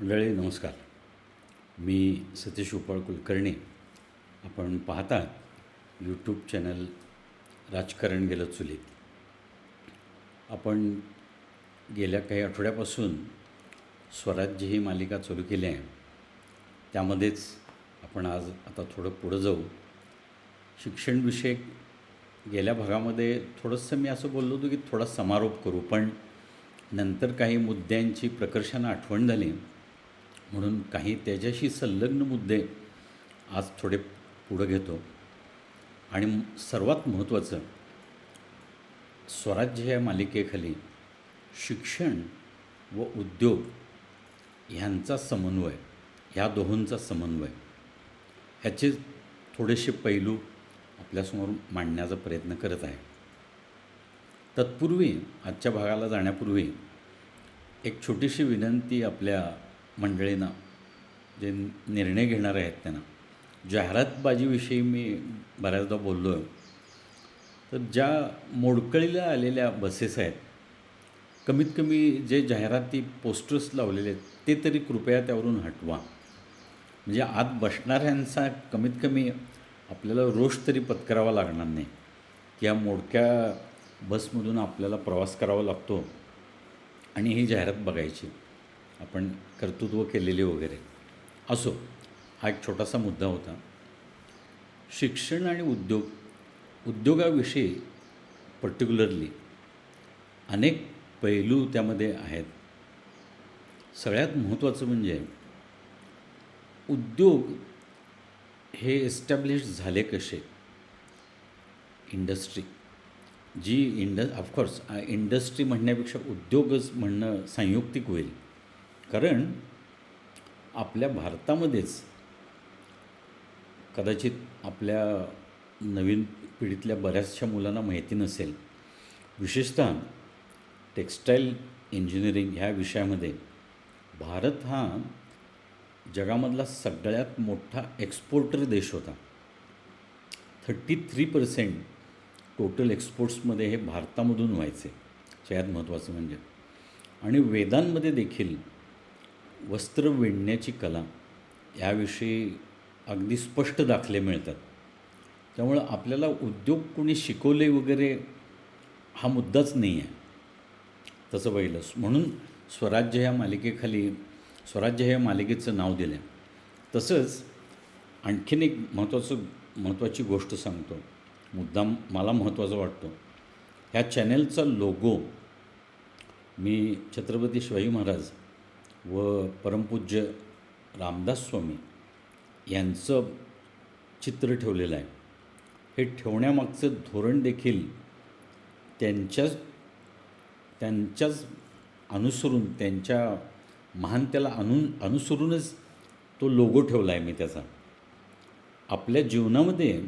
मंडळी नमस्कार. मी सतीश उपाळ कुलकर्णी आपण पाहतात यूट्यूब चॅनल राजकारण गेलं चुलीत. आपण गेल्या काही आठवड्यापासून स्वराज्य ही मालिका चालू केली आहे. त्यामध्येच आपण आज आता थोडं पुढं जाऊ. शिक्षणविषयक गेल्या भागामध्ये थोडंसं मी असं बोललो होतो की थोडा समारोप करू पण नंतर काही मुद्द्यांची प्रकर्षानं आठवण झाली. म्हणून काही त्याच्याशी संलग्न मुद्दे आज थोडे पुढं घेतो. आणि सर्वात महत्त्वाचं स्वराज्य या मालिकेखाली शिक्षण व उद्योग ह्यांचा समन्वय ह्या दोहोंचा समन्वय ह्याचे थोडेसे पैलू आपल्यासमोर मांडण्याचा प्रयत्न करत आहे. तत्पूर्वी आजच्या भागाला जाण्यापूर्वी एक छोटीशी विनंती आपल्या मंडळींना जे निर्णय घेणारे आहेत त्यांना. जाहिरातबाजीविषयी मी बऱ्याचदा बोललो आहे तर ज्या मोडकळीला आलेल्या बसेस आहेत कमीत कमी जे जाहिराती पोस्टर्स लावलेले आहेत ते तरी कृपया त्यावरून हटवा. म्हणजे आत बसणाऱ्यांचा कमीत कमी आपल्याला रोष तरी पत्करावा लागणार नाही. की या मोडक्या बसमधून आपल्याला प्रवास करावा लागतो आणि ही जाहिरात बघायची. आपण कर्तृत्व केलेली वगैरे. असो हा एक छोटासा मुद्दा होता. शिक्षण आणि उद्योग उद्योगाविषयी पर्टिक्युलरली अनेक पैलू त्यामध्ये आहेत. सगळ्यात महत्त्वाचं म्हणजे उद्योग हे एस्टॅब्लिश झाले कसे? इंडस्ट्री जी इंड ऑफकोर्स इंडस्ट्री म्हणण्यापेक्षा उद्योगच म्हणणं संयुक्तिक होईल. कारण आपल्या भारतामध्येच कदाचित आपल्या नवीन पिढीतल्या बऱ्याचशा मुलांना माहिती नसेल विशेषतः टेक्स्टाईल इंजिनिअरिंग ह्या विषयामध्ये भारत हा जगामधला सगळ्यात मोठा एक्सपोर्टर देश होता. थर्टी थ्री पर्सेंट टोटल एक्सपोर्ट्समध्ये हे भारतामधून व्हायचे सगळ्यात महत्त्वाचं म्हणजे. आणि वेदांमध्ये देखील वस्त्र विणण्याची कला याविषयी अगदी स्पष्ट दाखले मिळतात. त्यामुळं आपल्याला उद्योग कोणी शिकवले वगैरे हा मुद्दाच नाही आहे तसं पहिलंच म्हणून स्वराज्य ह्या मालिकेखाली स्वराज्य ह्या मालिकेचं नाव दिलं आहे तसंच आणखीन एक महत्त्वाचं महत्त्वाची गोष्ट सांगतो. मुद्दा मला महत्त्वाचा वाटतो. ह्या चॅनेलचा लोगो मी छत्रपती शिवाजी महाराज व परमपूज्य रामदास स्वामी यांचं चित्र ठेवलेलं आहे. हे ठेवण्यामागचं धोरण देखील त्यांच्याच त्यांच्याच अनुसरून त्यांच्या महानतेला अनु अनुसरूनच तो लोगो ठेवला आहे मी त्याचा. आपल्या जीवनामध्ये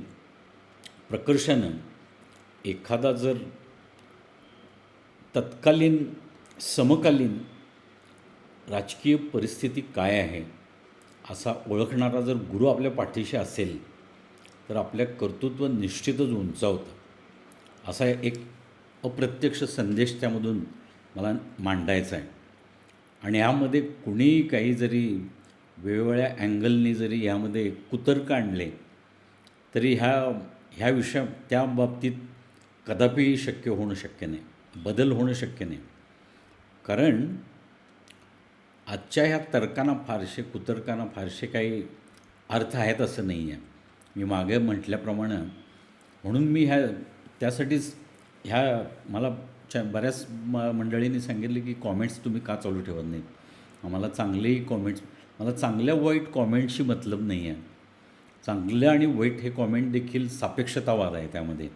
प्रकर्षानं एखादा जर तत्कालीन समकालीन राजकीय परिस्थिती काय आहे असा ओळखणारा जर गुरु आपल्या पाठीशी असेल तर आपल्या कर्तृत्व निश्चितच उंचावतं. असा एक अप्रत्यक्ष संदेश त्यामधून मला मांडायचा आहे. आणि यामध्ये कुणीही काही जरी वेगवेगळ्या अँगलनी जरी यामध्ये कुतर्क आणले तरी ह्या ह्या विषया त्या बाबतीत कदापिही शक्य होणं शक्य नाही बदल होणं शक्य नाही. कारण आजच्या ह्या तर्कांना फारसे कुतर्कांना फारसे काही अर्थ आहेत असं नाही आहे. मी मागे म्हटल्याप्रमाणे म्हणून मी ह्या त्यासाठीच ह्या मला च्या बऱ्याच म मंडळींनी सांगितले की कॉमेंट्स तुम्ही का चालू ठेवत नाहीत? आम्हाला चांगलेही कॉमेंट्स मला चांगल्या वाईट कॉमेंटशी मतलब नाही आहे. चांगलं आणि वाईट हे कॉमेंट देखील सापेक्षतावाद आहे त्यामध्ये.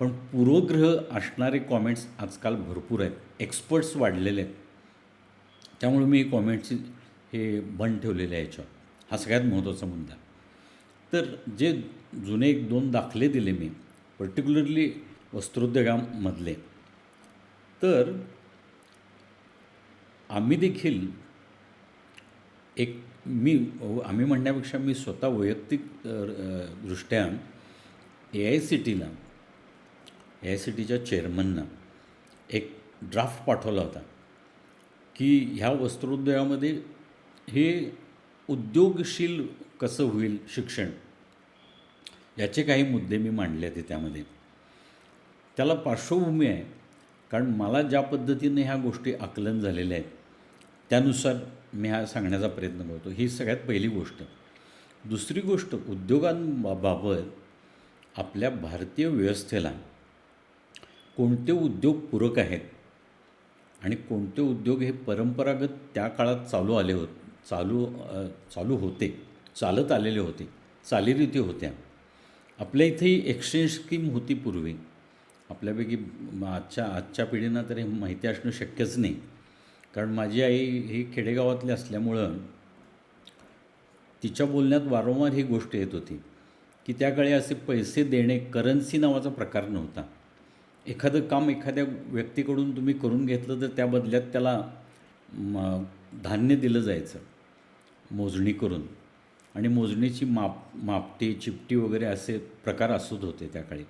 पण पूर्वग्रह असणारे कॉमेंट्स आजकाल भरपूर आहेत. एक्सपर्ट्स वाढलेले आहेत. त्यामुळे मी कॉमेंटची हे बंद ठेवलेले आहे याच्यावर. हा सगळ्यात महत्त्वाचा मुद्दा. तर जे जुने एक दोन दाखले दिले मी पर्टिक्युलरली वस्त्रोद्योगामधले तर आम्ही देखील एक मी आम्ही म्हणण्यापेक्षा मी स्वतः वैयक्तिक दृष्ट्या ए आय सी टीला ए आय सी टीच्या चेअरमननं एक ड्राफ्ट पाठवला होता. की ह्या वस्त्रोद्योगामध्ये हे उद्योगशील कसं होईल शिक्षण? याचे काही मुद्दे मी मांडले होते त्यामध्ये. त्याला पार्श्वभूमी आहे कारण मला ज्या पद्धतीने ह्या गोष्टी आकलन झालेल्या आहेत त्यानुसार मी हा सांगण्याचा प्रयत्न करतो. ही सगळ्यात पहिली गोष्ट. दुसरी गोष्ट उद्योगांबाबत आपल्या भारतीय व्यवस्थेला कोणते उद्योग पूरक आहेत? आणि कोणते उद्योग हे परंपरागत त्या काळात चालू आले होत चालू चालू होते चालत आलेले होते चालीरीती होत्या. आपल्या इथेही एक्सचेंज स्कीम होती पूर्वी. आपल्यापैकी आजच्या आजच्या पिढींना तर हे माहिती असणं शक्यच नाही. कारण माझी आई ही खेडेगावातली असल्यामुळं तिच्या बोलण्यात वारंवार ही गोष्ट येत होती. की त्याकाळी असे पैसे देणे करन्सी नावाचा प्रकार नव्हता. एखादं काम एखाद्या व्यक्तीकडून तुम्ही करून घेतलं तर त्या बदल्यात त्याला म, धान्य दिलं जायचं मोजणी करून. आणि मोजणीची माप मापटी चिपटी वगैरे असे प्रकार असत होते त्या काळी.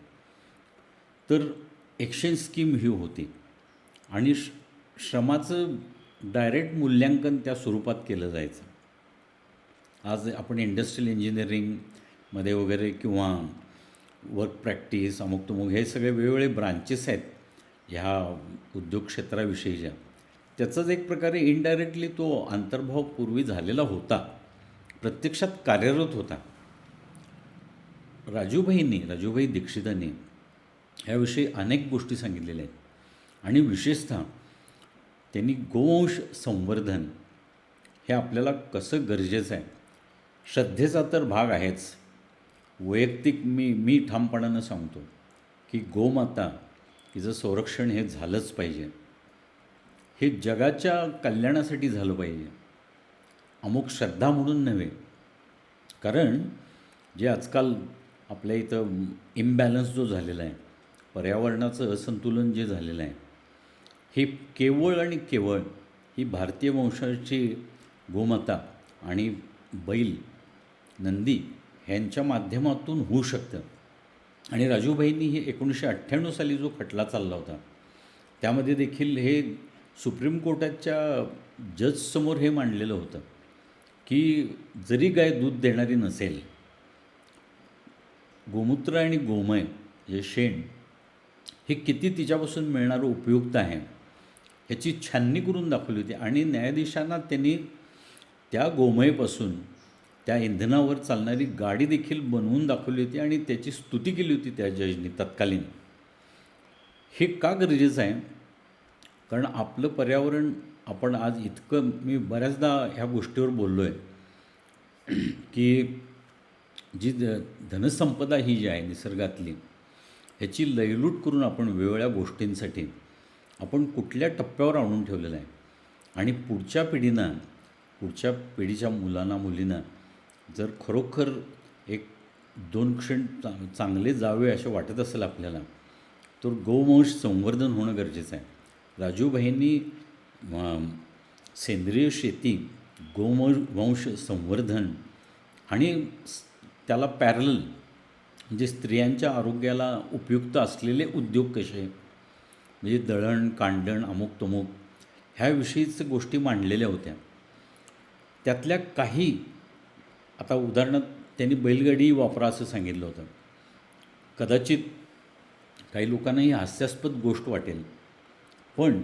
तर एक्सचेंज स्कीम ही होती. आणि श श्रमाचं डायरेक्ट मूल्यांकन त्या स्वरूपात केलं जायचं. आज आपण इंडस्ट्रियल इंजिनिअरिंगमध्ये वगैरे किंवा वर्क प्रॅक्टिस अमुक तमुक हे सगळे वेगवेगळे ब्रांचेस आहेत ह्या उद्योग क्षेत्राविषयीच्या त्याचाच एक प्रकारे इनडायरेक्टली तो अंतर्भाव पूर्वी झालेला होता. प्रत्यक्षात कार्यरत होता. राजूभाईंनी राजूभाई दीक्षितांनी ह्याविषयी अनेक गोष्टी सांगितलेल्या आहेत. आणि विशेषतः त्यांनी गोवंश संवर्धन हे आपल्याला कसं गरजेचं आहे? श्रद्धेचा तर भाग आहेच. वैयक्तिक मी मी ठामपणानं सांगतो की गोमाता हिचं संरक्षण हे झालंच पाहिजे. हे जगाच्या कल्याणासाठी झालं पाहिजे. अमुक श्रद्धा म्हणून नव्हे. कारण जे आजकाल आपल्या इथं इम्बॅलन्स जो झालेला आहे पर्यावरणाचं असंतुलन जे झालेलं आहे हे केवळ आणि केवळ ही भारतीय वंशाची गोमाता आणि बैल नंदी ह्यांच्या माध्यमातून होऊ शकतं. आणि राजूभाईंनी हे एकोणीसशे अठ्ठ्याण्णव साली जो खटला चालला होता त्यामध्ये देखील हे सुप्रीम कोर्टाच्या जजसमोर हे मांडलेलं होतं की जरी गाय दूध देणारी नसेल गोमूत्र आणि गोमय जे शेण हे किती तिच्यापासून मिळणारं उपयुक्त आहे ह्याची छाननी करून दाखवली होती. आणि न्यायाधीशांना त्यांनी त्या गोमयपासून त्या इंधनावर चालणारी गाडी देखील बनवून दाखवली होती आणि त्याची स्तुती केली होती त्या जजनी तत्कालीन. हे का गरजेचं आहे? कारण आपलं पर्यावरण आपण आज इतकं मी बऱ्याचदा ह्या गोष्टीवर बोललो आहे की जी धनसंपदा ही जी आहे निसर्गातली ह्याची लयलूट करून आपण वेगवेगळ्या गोष्टींसाठी आपण कुठल्या टप्प्यावर आणून ठेवलेलं आहे? आणि पुढच्या पिढीनं पुढच्या पिढीच्या मुलांना मुलींना जर खरोखर एक दोन क्षण चा चांगले जावे असे वाटत असेल आपल्याला तर गोवंश संवर्धन होणं गरजेचं आहे. राजूभाईंनी सेंद्रिय शेती गोवंश वंश संवर्धन आणि त्याला पॅरल म्हणजे स्त्रियांच्या आरोग्याला उपयुक्त असलेले उद्योग कसे म्हणजे दळण कांडण अमुक तमुक ह्याविषयीच गोष्टी मांडलेल्या होत्या. त्यातल्या काही आता उदाहरणार्थ त्यांनी बैलगाडी वापरा असं सांगितलं होतं. कदाचित काही लोकांना ही हास्यास्पद गोष्ट वाटेल. पण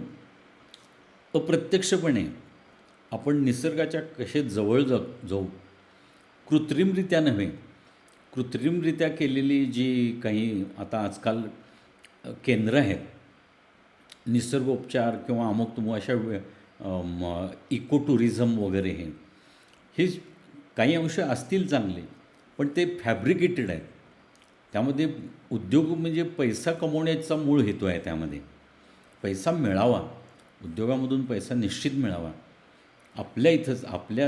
अप्रत्यक्षपणे आपण निसर्गाच्या कसे जवळ जा जाऊ कृत्रिमरित्या नव्हे कृत्रिमरित्या केलेली जी काही आता आजकाल केंद्र आहेत निसर्गोपचार किंवा अमुक तुमक अशा इको टुरिझम वगैरे हे हे काही अंश असतील चांगले पण ते फॅब्रिकेटेड आहेत. त्यामध्ये उद्योग म्हणजे पैसा कमवण्याचा मूळ हेतू आहे त्यामध्ये. पैसा मिळावा उद्योगामधून पैसा निश्चित मिळावा. आपल्या इथंच आपल्या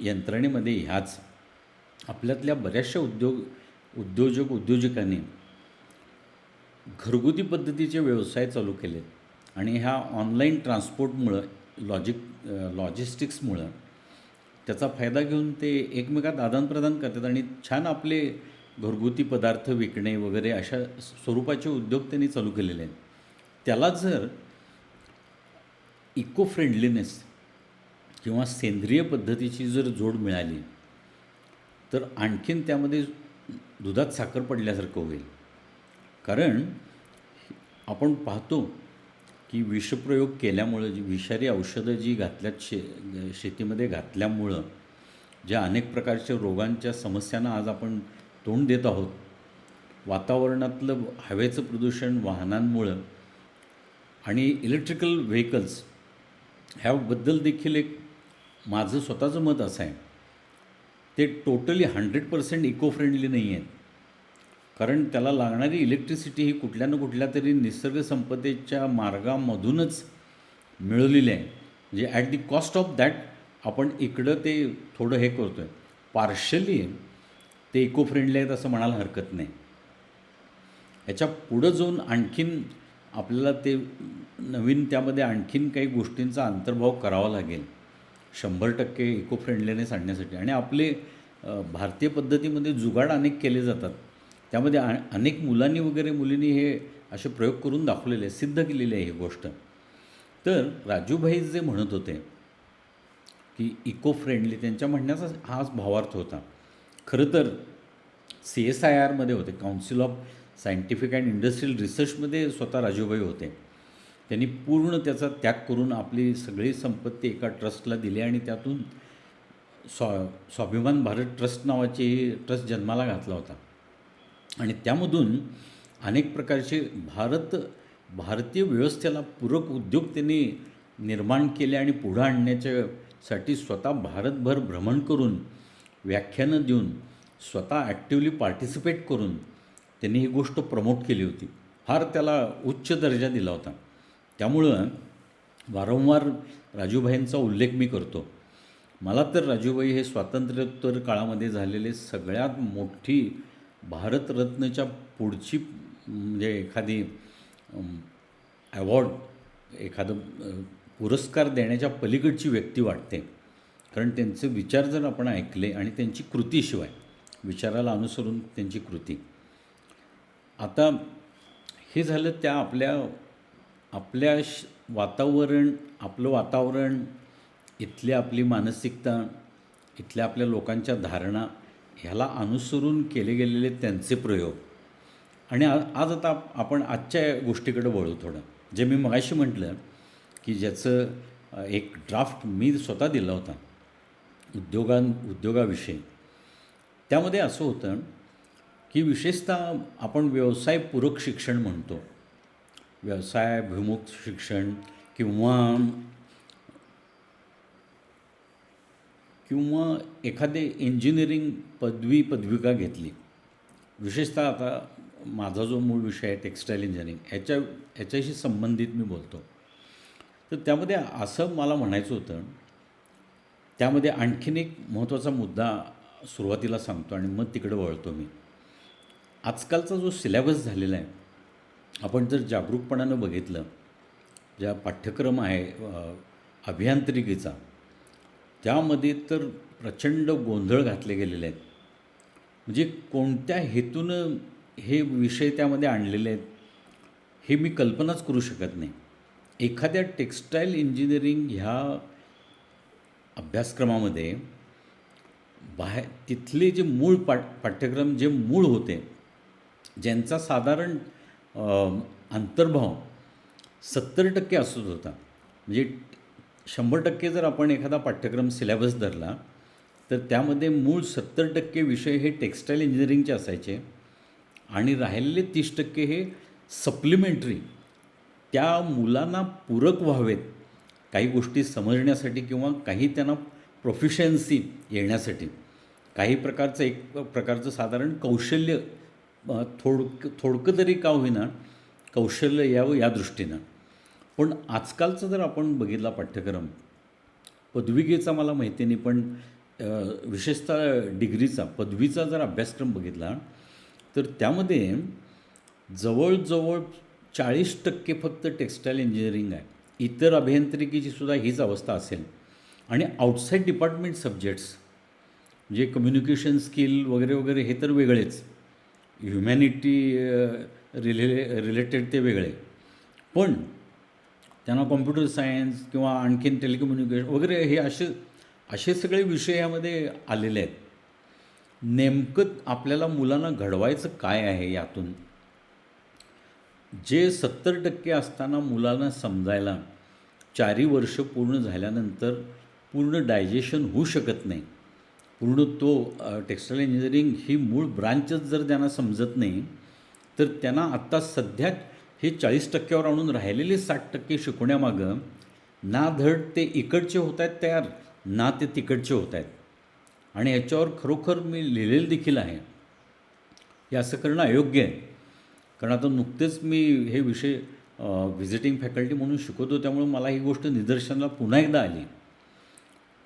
यंत्रणेमध्ये ह्याच आपल्यातल्या बऱ्याचशा उद्योग उद्योजक उद्योजकांनी घरगुती पद्धतीचे व्यवसाय चालू केले आणि ह्या ऑनलाईन ट्रान्सपोर्टमुळं लॉजिक लॉजिस्टिक्समुळं त्याचा फायदा घेऊन ते एकमेकात आदानप्रदान करतात आणि छान आपले घरगुती पदार्थ विकणे वगैरे अशा स्वरूपाचे उद्योग त्यांनी चालू केलेले आहेत. त्याला जर इको फ्रेंडलीनेस किंवा सेंद्रिय पद्धतीची जर जोड मिळाली तर आणखीन त्यामध्ये दुधात साखर पडल्यासारखं होईल. कारण आपण पाहतो की विषप्रयोग केल्यामुळं जी विषारी औषधं जी घातल्यात शे शेतीमध्ये घातल्यामुळं ज्या अनेक प्रकारच्या रोगांच्या समस्यांना आज आपण तोंड देत आहोत वातावरणातलं हवेचं प्रदूषण वाहनांमुळं आणि इलेक्ट्रिकल व्हेकल्स ह्याबद्दल देखील एक माझं स्वतःचं मत असं आहे. ते totally hundred percent eco friendly नाही आहेत कारण त्याला लागणारी इलेक्ट्रिसिटी ही कुठल्या ना कुठल्या तरी निसर्गसंपदेच्या मार्गामधूनच मिळवलेली आहे. म्हणजे at the cost of that आपण इकडं ते थोडं हे करतो आहे पार्शली ते इको फ्रेंडली आहेत असं म्हणायला हरकत नाही. ह्याच्या पुढं जाऊन आणखीन आपल्याला ते नवीन त्यामध्ये आणखीन काही गोष्टींचा अंतर्भाव करावा लागेल. शंभर टक्के इको फ्रेंडलीनेस आणण्यासाठी आणि आपले भारतीय पद्धतीमध्ये जुगाड अनेक केले जातात. त्यामध्ये आ अनेक मुलांनी वगैरे मुलींनी हे असे प्रयोग करून दाखवलेले आहे सिद्ध केलेली आहे ही गोष्ट. तर राजूभाई जे म्हणत होते की इको फ्रेंडली त्यांच्या म्हणण्याचा हाच भावार्थ होता. खरं तर सी एस आय आरमध्ये होते. Council of scientific and industrial रिसर्चमध्ये स्वतः राजूभाई होते. त्यांनी पूर्ण त्याचा त्याग करून आपली सगळी संपत्ती एका ट्रस्टला दिली आणि त्यातून स्वा स्वाभिमान भारत ट्रस्ट नावाची ट्रस्ट जन्माला घातला होता. आणि त्यामधून अनेक प्रकारचे भारत भारतीय व्यवस्थेला पूरक उद्योग त्यांनी निर्माण केले आणि पुढं आणण्याच्यासाठी स्वतः भारतभर भ्रमण करून व्याख्यानं देऊन स्वतः ॲक्टिवली पार्टिसिपेट करून त्यांनी ही गोष्ट प्रमोट केली होती. फार त्याला उच्च दर्जा दिला होता. त्यामुळं वारंवार राजूभाईंचा उल्लेख मी करतो. मला तर राजूभाई हे स्वातंत्र्योत्तर काळामध्ये झालेले सगळ्यात मोठी भारतरत्नच्या पुढची म्हणजे एखादी ॲवॉर्ड एखादं पुरस्कार देण्याच्या पलीकडची व्यक्ती वाटते. कारण त्यांचे विचार जर आपण ऐकले आणि त्यांची कृतीशिवाय विचाराला अनुसरून त्यांची कृती. आता हे झालं त्या आपल्या आपल्या श वातावरण आपलं वातावरण इथली आपली मानसिकता इथल्या आपल्या लोकांच्या धारणा ह्याला अनुसरून केले गेलेले त्यांचे प्रयोग. आणि आ आज आता आपण आजच्या गोष्टीकडे वळू थोडं. जे मी मगाशी म्हटलं की ज्याचं एक ड्राफ्ट मी स्वतः दिला होता उद्योगां उद्योगाविषयी. त्यामध्ये असं होतं की विशेषतः आपण व्यवसायपूरक शिक्षण म्हणतो. व्यवसायाभिमुख शिक्षण किंवा किंवा एखादे इंजिनिअरिंग पदवी पदविका घेतली. विशेषतः आता माझा जो मूळ विषय आहे टेक्स्टाईल इंजिनिअरिंग ह्याच्या ह्याच्याशी संबंधित मी बोलतो. तर त्यामध्ये असं मला म्हणायचं होतं त्यामध्ये आणखीन एक महत्त्वाचा मुद्दा सुरुवातीला सांगतो आणि मग तिकडे वळतो मी. आजकालचा जो सिलेबस झालेला आहे आपण जर जागरूकपणानं बघितलं ज्या पाठ्यक्रम आहे अभियांत्रिकीचा त्यामध्ये तर प्रचंड गोंधळ घातले गेलेले आहेत. म्हणजे कोणत्या हेतूनं हे विषय त्यामध्ये आणलेले आहेत हे मी कल्पनाच करू शकत नाही. एखाद्या टेक्स्टाईल इंजिनिअरिंग ह्या अभ्यासक्रमामध्ये बाहेर तिथले जे मूळ पाठ पाठ्यक्रम जे मूळ होते ज्यांचा साधारण अंतर्भाव सत्तर टक्के असत होता. म्हणजे शंभर टक्के जर आपण एखादा पाठ्यक्रम सिलेबस धरला तर त्यामध्ये मूळ सत्तर टक्के विषय हे टेक्स्टाईल इंजिनिअरिंगचे असायचे आणि राहिलेले तीस टक्के हे सप्लिमेंटरी. त्या मुलांना पूरक व्हावेत काही गोष्टी समजण्यासाठी किंवा काही त्यांना प्रोफिशियन्सी येण्यासाठी. काही प्रकारचं एक प्रकारचं साधारण कौशल्य थोडक थोडकं थोडकं तरी का होईना कौशल्य यावं या दृष्टीनं. पण आजकालचा जर आपण बघितला पाठ्यक्रम पदविकेचा मला माहिती नाही पण विशेषतः डिग्रीचा पदवीचा जर अभ्यासक्रम बघितला तर त्यामध्ये जवळजवळ चाळीस टक्के फक्त टेक्स्टाईल इंजिनिअरिंग आहे. इतर अभियांत्रिकीची सुद्धा हीच अवस्था असेल. आणि आउटसाईड डिपार्टमेंट सब्जेक्ट्स म्हणजे कम्युनिकेशन स्किल वगैरे वगैरे हे तर वेगळेच. ह्युमॅनिटी रिले रिलेटेड ते वेगळे. पण त्यांना कॉम्प्युटर सायन्स किंवा आणखीन टेलिकम्युनिकेशन वगैरे हे असे असे सगळे विषय यामध्ये आलेले आहेत. नेमकं आपल्याला मुलांना घडवायचं काय आहे यातून? जे सत्तर टक्के असताना मुलांना समजायला चारी वर्ष पूर्ण झाल्यानंतर पूर्ण डायजेशन होऊ शकत नाही. पूर्ण तो टेक्स्टाईल इंजिनिअरिंग ही मूळ ब्रांचच जर त्यांना समजत नाही तर त्यांना आत्ता सध्या हे चाळीस टक्क्यावर आणून राहिलेले साठ टक्के शिकवण्यामागं ना धड ते इकडचे होत आहेत तयार ना ते तिकडचे होत आहेत. आणि याच्यावर खरोखर मी लिहिलेलं देखील आहे. हे असं करणं अयोग्य आहे. कारण आता नुकतेच मी हे विषय व्हिजिटिंग फॅकल्टी म्हणून शिकवतो त्यामुळे मला ही गोष्ट निदर्शनाला पुन्हा एकदा आली.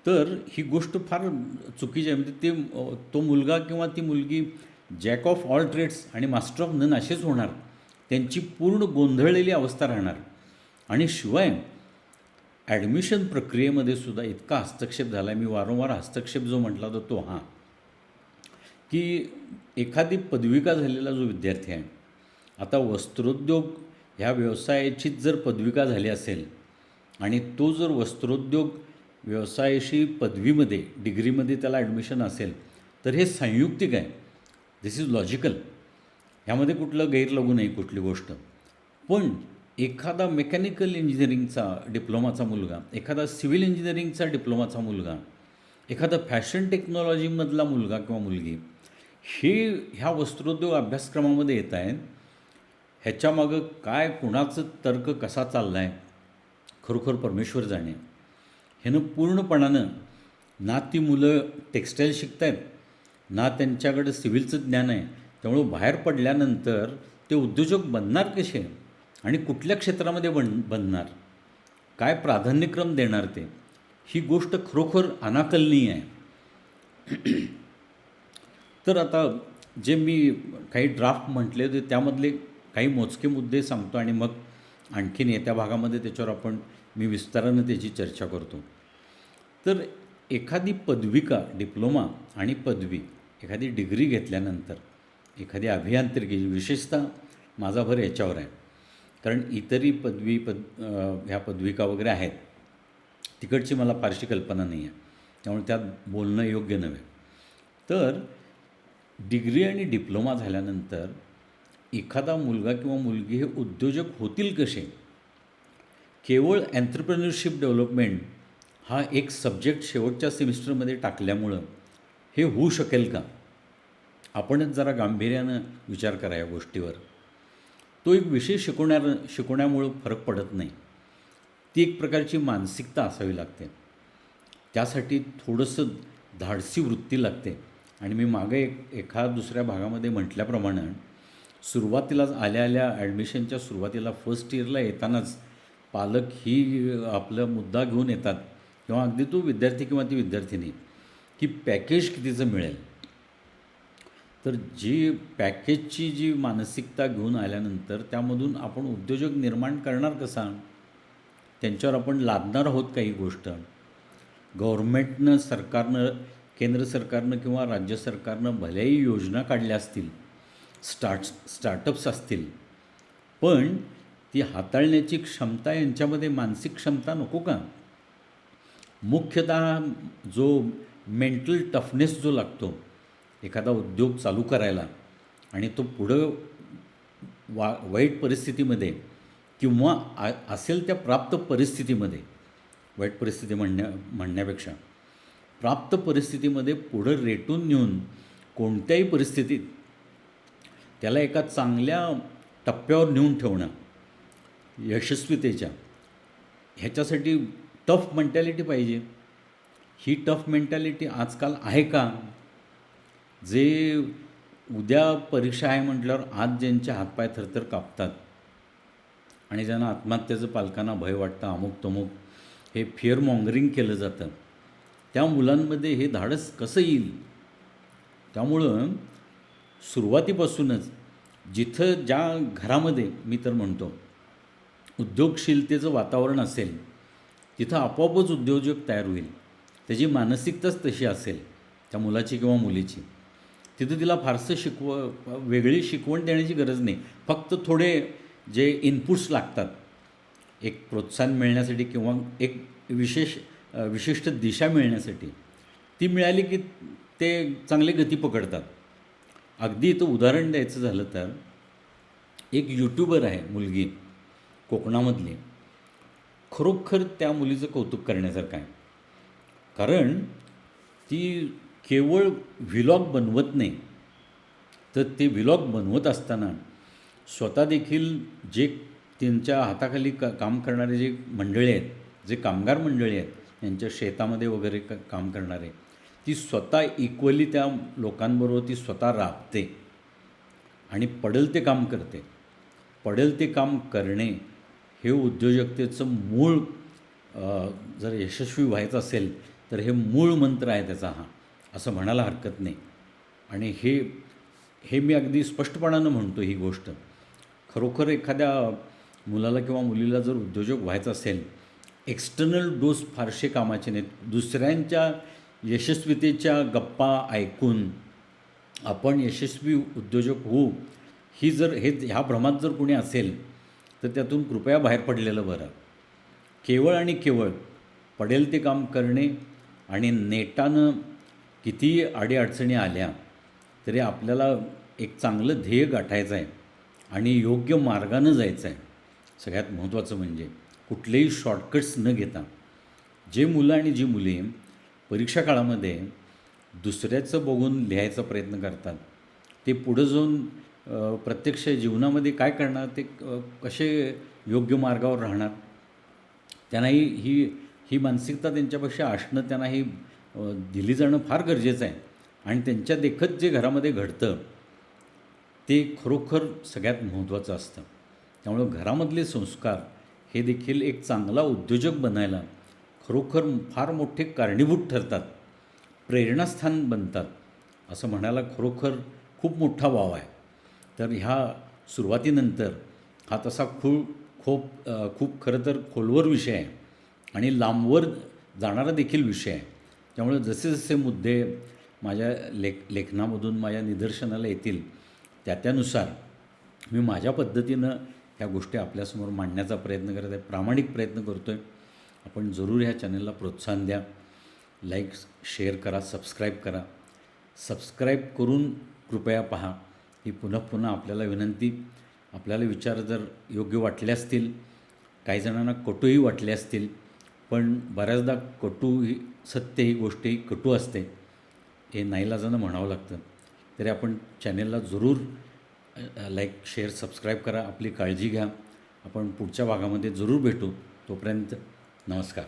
तर ही गोष्ट फार चुकीची आहे. म्हणजे ते तो मुलगा किंवा ती मुलगी जॅक ऑफ ऑल ट्रेड्स आणि मास्टर ऑफ नन असेच होणार. त्यांची पूर्ण गोंधळलेली अवस्था राहणार. आणि शिवाय ॲडमिशन प्रक्रियेमध्ये सुद्धा इतका हस्तक्षेप झाला मी वारंवार हस्तक्षेप जो म्हटला होता तो हा की एखादी पदविका झालेला जो विद्यार्थी आहे आता वस्त्रोद्योग ह्या व्यवसायाचीच जर पदविका झाली असेल आणि तो जर वस्त्रोद्योग व्यवसायाशी पदवीमध्ये डिग्रीमध्ये त्याला ॲडमिशन असेल तर हे संयुक्तिक आहे. दिस इज लॉजिकल ह्यामध्ये कुठलं गैरलागू नाही कुठली गोष्ट. पण एखादा मेकॅनिकल इंजिनिअरिंगचा डिप्लोमाचा मुलगा एखादा सिव्हिल इंजिनिअरिंगचा डिप्लोमाचा मुलगा एखादा फॅशन टेक्नॉलॉजीमधला मुलगा किंवा मुलगी हे ह्या वस्त्रोद्योग अभ्यासक्रमामध्ये येत आहेत. ह्याच्यामागं काय कुणाचं तर्क कसा चालला आहे खरोखर परमेश्वर जाणे. ह्यानं पूर्णपणानं ना ती मुलं टेक्स्टाईल शिकत आहेत ना त्यांच्याकडे सिव्हिलचं ज्ञान आहे त्यामुळं बाहेर पडल्यानंतर ते उद्योजक बनणार कसे? आणि कुठल्या क्षेत्रामध्ये बन बनणार? काय प्राधान्यक्रम देणार ते? ही गोष्ट खरोखर अनाकलनीय आहे. तर आता जे मी काही ड्राफ्ट म्हटले होते त्यामधले काही मोजके मुद्दे सांगतो आणि मग आणखीन येत्या भागामध्ये त्याच्यावर आपण मी विस्तारानं त्याची चर्चा करतो. तर एखादी पदविका डिप्लोमा आणि पदवी एखादी डिग्री घेतल्यानंतर एखादी अभियांत्रिकी विशेषतः माझा भर याच्यावर आहे. कारण इतरही पदवी पद ह्या पदविका वगैरे आहेत. तिकडची मला फारशी कल्पना नाही आहे. त्यामुळे त्यात बोलणं योग्य नव्हे. तर डिग्री आणि डिप्लोमा झाल्यानंतर एखादा मुलगा किंवा मुलगी हे उद्योजक होतील कसे? केवळ एंटरप्रेन्युअरशिप डेव्हलपमेंट हा एक सब्जेक्ट शेवटच्या सेमिस्टरमध्ये टाकल्यामुळं हे होऊ शकेल का? आपणच जरा गांभीर्यानं विचार करा या गोष्टीवर. तो एक विषय शिकवण्या शिकवण्यामुळं फरक पडत नाही. ती एक प्रकारची मानसिकता असावी लागते. त्यासाठी थोडंसं धाडसी वृत्ती लागते. आणि मी मागे एक एका दुसऱ्या भागामध्ये म्हटल्याप्रमाणे सुरुवातीला आल्या आल्या ॲडमिशनच्या सुरुवातीला फर्स्ट इयरला येतानाच पालक ही आपला मुद्दा घेऊन येतात. किंवा अगदी तो विद्यार्थी किंवा ती विद्यार्थिनी की पॅकेज कितीचं मिळेल? तर जी पॅकेजची जी मानसिकता घेऊन आल्यानंतर त्यामधून आपण उद्योजक निर्माण करणार कसा? त्यांच्यावर आपण लादणार आहोत काही गोष्ट. गव्हर्मेंटनं सरकारनं केंद्र सरकारनं किंवा राज्य सरकारनं भल्याही योजना काढल्या असतील. स्टार्ट स्टार्टअप्स असतील. पण ती हाताळण्याची क्षमता यांच्यामध्ये मानसिक क्षमता नको का? मुख्यतः जो मेंटल टफनेस जो लागतो एखादा उद्योग चालू करायला आणि तो पुढं वा वाईट परिस्थितीमध्ये किंवा आ असेल त्या प्राप्त परिस्थितीमध्ये वाईट परिस्थिती म्हणण्या म्हणण्यापेक्षा प्राप्त परिस्थितीमध्ये पुढं रेटून नेऊन कोणत्याही परिस्थितीत त्याला एका चांगल्या टप्प्यावर नेऊन ठेवणं यशस्वीतेच्या ह्याच्यासाठी टफ मेंटॅलिटी पाहिजे. ही टफ मेंटॅलिटी आजकाल आहे का? जे उद्या परीक्षा आहे म्हटल्यावर आज ज्यांचे हातपाय थरथर कापतात आणि ज्यांना आत्महत्याचं पालकांना भय वाटतं अमुक तमुक हे फिअर मॉंगरिंग केलं जातं त्या मुलांमध्ये हे धाडस कसं येईल? त्यामुळं सुरुवातीपासूनच जिथं ज्या घरामध्ये मी तर म्हणतो उद्योगशीलतेचं वातावरण असेल तिथं आपोआपच उद्योजक तयार होईल. त्याची मानसिकताच तशी असेल त्या मुलाची किंवा मुलीची. तिथं तिला फारसं शिकव वेगळी शिकवण देण्याची गरज नाही. फक्त थोडे जे इनपुट्स लागतात एक प्रोत्साहन मिळण्यासाठी किंवा एक विशेष विशिष्ट दिशा मिळण्यासाठी ती मिळाली की ते चांगले गती पकडतात. अगदी इथं उदाहरण द्यायचं झालं तर एक यूट्यूबर आहे मुलगी कोकणामधली. खरोखर त्या मुलीचं कौतुक करण्यासारखं आहे. कारण ती केवळ व्हिलॉग बनवत नाही तर ते व्हिलॉग बनवत असताना स्वतः देखील जे त्यांच्या हाताखाली का काम करणारे जे मंडळी आहेत जे कामगार मंडळी आहेत त्यांच्या शेतामध्ये वगैरे क काम करणारे ती स्वतः इक्वली त्या लोकांबरोबर ती स्वतः राबते आणि पडेल ते काम करते. पडेल ते काम करणे हे उद्योजकतेचं मूळ जर यशस्वी व्हायचं असेल तर हे मूळ मंत्र आहे त्याचा हा. असं म्हणायला हरकत नाही. आणि हे हे मी अगदी स्पष्टपणानं म्हणतो ही गोष्ट. खरोखर एखाद्या मुलाला किंवा मुलीला जर उद्योजक व्हायचं असेल एक्सटर्नल डोस फारसे कामाचे नाहीत. दुसऱ्यांच्या यशस्वीतेच्या गप्पा ऐकून आपण यशस्वी उद्योजक होऊ ही जर हे ह्या भ्रमात जर कोणी असेल तर त्यातून कृपया बाहेर पडलेलं बरं. केवळ आणि केवळ पडेल ते काम करणे आणि नेटानं किती अडीअडचणी आल्या तरी आपल्याला एक चांगलं ध्येय गाठायचं आहे आणि योग्य मार्गानं जायचं आहे. सगळ्यात महत्त्वाचं म्हणजे कुठलेही शॉर्टकट्स न घेता जे मुलं आणि जी मुली परीक्षा काळामध्ये दुसऱ्याचं बघून लिहायचा प्रयत्न करतात ते पुढं जाऊन प्रत्यक्ष जीवनामध्ये काय करणार ते कसे योग्य मार्गावर राहणार त्यांनाही ही ही मानसिकता त्यांच्यापेक्षा असणं त्यांनाही ही दिली जाणं फार गरजेचं आहे. आणि त्यांच्या देखत जे घरामध्ये घडतं ते खरोखर सगळ्यात महत्त्वाचं असतं. त्यामुळं घरामधले संस्कार हे देखील एक चांगला उद्योजक बनायला खरोखर फार मोठे कारणीभूत ठरतात. प्रेरणास्थान बनतात असं म्हणायला खरोखर खूप मोठा वाव आहे. तर ह्या सुरुवातीनंतर हा तसा खूप खूप खूप खरं तर खोलवर विषय आहे. आणि लांबवर जाणारा देखील विषय आहे. त्यामुळे जसे जसे मुद्दे माझ्या लेख लेखनामधून माझ्या निदर्शनाला येतील त्या त्यानुसार मी माझ्या पद्धतीनं ह्या गोष्टी आपल्यासमोर मांडण्याचा प्रयत्न करत आहे. प्रामाणिक प्रयत्न करतो आहे आपण जरूर ह्या चॅनलला प्रोत्साहन द्या. लाईक शेअर करा सबस्क्राईब करा. सबस्क्राईब करून कृपया पहा. ही पुन्हा पुन्हा आपल्याला विनंती आपल्याला विचार जर योग्य वाटले असतील काही जणांना कटूही वाटले असतील पण बऱ्याचदा कटू ही सत्य ही गोष्ट ही कटू असते. हे नाईलाजानं म्हणावं लागतं. तरी आपण चॅनेलला जरूर लाईक शेअर सबस्क्राईब करा. आपली काळजी घ्या. आपण पुढच्या भागामध्ये जरूर भेटू. तोपर्यंत नमस्कार.